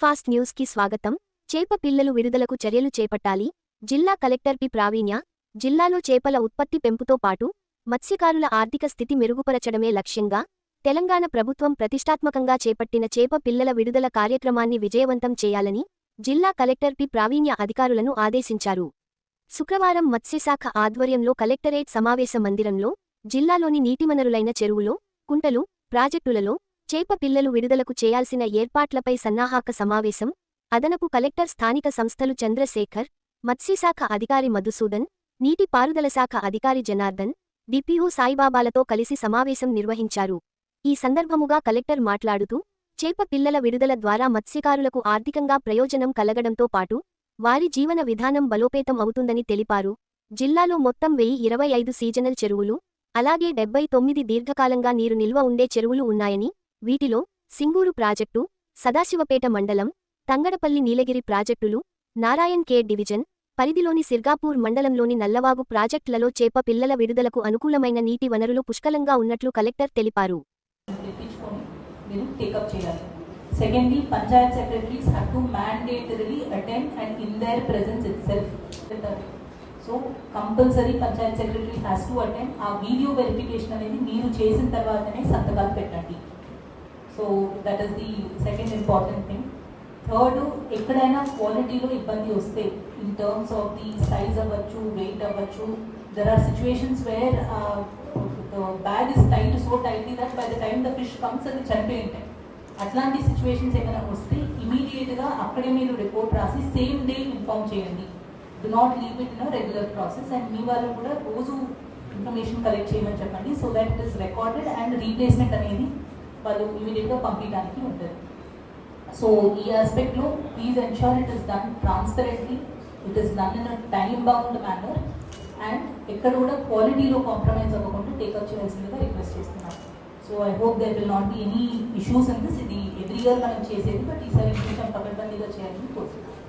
Fast న్యూస్కి స్వాగతం. చేప పిల్లలు విడుదలకు చర్యలు చేపట్టాలి. జిల్లా కలెక్టర్ పి. ప్రావీణ్య జిల్లాలో చేపల ఉత్పత్తి పెంపుతో పాటు మత్స్యకారుల ఆర్థిక స్థితి మెరుగుపరచడమే లక్ష్యంగా తెలంగాణ ప్రభుత్వం ప్రతిష్టాత్మకంగా చేపట్టిన చేప పిల్లల విడుదల కార్యక్రమాన్ని విజయవంతం చేయాలని జిల్లా కలెక్టర్ పి. ప్రావీణ్య అధికారులను ఆదేశించారు. శుక్రవారం మత్స్యశాఖ ఆధ్వర్యంలో కలెక్టరేట్ సమావేశ మందిరంలో జిల్లాలోని నీటివనరులైన చెరువులో కుంటలు ప్రాజెక్టులలో చేప పిల్లలు విడుదలకు చేయాల్సిన ఏర్పాట్లపై సన్నాహక సమావేశం అదనపు కలెక్టర్ స్థానిక సంస్థలు చంద్రశేఖర్ మత్స్యశాఖ అధికారి మధుసూదన్ నీటి పారుదల శాఖ అధికారి జనార్దన్ డిపిఓ సాయిబాబాలతో కలిసి సమావేశం నిర్వహించారు. ఈ సందర్భముగా కలెక్టర్ మాట్లాడుతూ చేప పిల్లల విడుదల ద్వారా మత్స్యకారులకు ఆర్థికంగా ప్రయోజనం కలగడంతో పాటు వారి జీవన విధానం బలోపేతం అవుతుందని తెలిపారు. జిల్లాలో మొత్తం వెయ్యి ఇరవై ఐదు సీజనల్ చెరువులు అలాగే డెబ్బై తొమ్మిది దీర్ఘకాలంగా నీరు నిల్వ ఉండే చెరువులు ఉన్నాయని వీటిలో సింగూరు ప్రాజెక్టు సదాశివపేట మండలం తంగడపల్లి నీలగిరి ప్రాజెక్టులు నారాయణ్ కేర్ డివిజన్ పరిధిలోని సిర్గాపూర్ మండలంలోని నల్లవాగు ప్రాజెక్టులలో చేప పిల్లల విడుదలకు అనుకూలమైన నీటి వనరులు పుష్కలంగా ఉన్నట్లు కలెక్టర్ తెలిపారు. తెప్పించుకొని మీరు టేకప్ చేయాలి. Secondly panchayat secretaries have to mandatorily attend and in their presence itself so compulsory panchayat secretary has to attend ఆ వీడియో వెరిఫికేషన్ అనేది మీరు చేసిన తర్వాతనే సంతకాలు పెట్టండి. So that is the second important thing third ఎక్కడైనా క్వాలిటీలో ఇబ్బంది వస్తే in terms of the size అవ్వచ్చు వెయిట్ అవ్వచ్చు there are situations where bag is tight so tightly that by the time the fish comes అది చనిపోయి ఉంటాయి అట్లాంటి సిచ్యువేషన్స్ ఏమైనా వస్తే ఇమీడియట్గా అక్కడే మీరు రిపోర్ట్ రాసి సేమ్ డే ఇన్ఫార్మ్ చేయండి. Do not leave it in regular process and మీ వాళ్ళు కూడా రోజు ఇన్ఫర్మేషన్ కలెక్ట్ చేయమని చెప్పండి so that it is recorded and replacement అనేది వాళ్ళు ఇమీడియట్గా పంపించడానికి ఉంటుంది సో ఈ ఆస్పెక్ట్లో please ensure it is done transparently it is done in a time bound manner and ఎక్కడ కూడా క్వాలిటీలో కాంప్రమైజ్ అవ్వకుండా టేకప్ చేయాల్సిందిగా రిక్వెస్ట్ చేస్తున్నాను. So I hope there will not be any issues in this ఇది ఎవ్రీ ఇయర్ మనం చేసేది but ఈసారి కొంచెం పకడ్బందీగా చేయాలని కోరుతున్నాను.